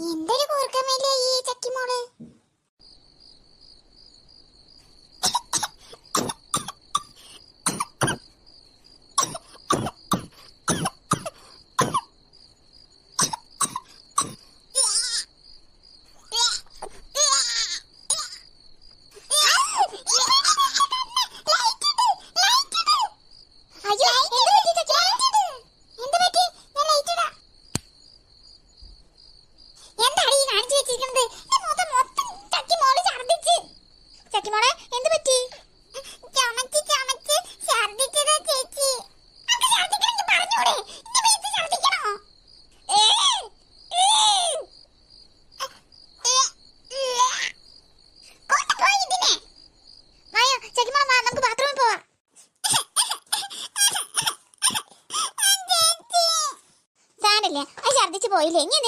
എന്തൊരു കൂർക്കമല്ലേ വെച്ചിരിക്കുന്നത് ചട്ടിമോളെ എന്ത് പറ്റി? ചമച്ച് ചമച്ച് ഛർദിച്ചതാ ചേച്ചി. പറഞ്ഞൂടെ. ഛർദിക്കണോ പോയില്ലേ? ഇനി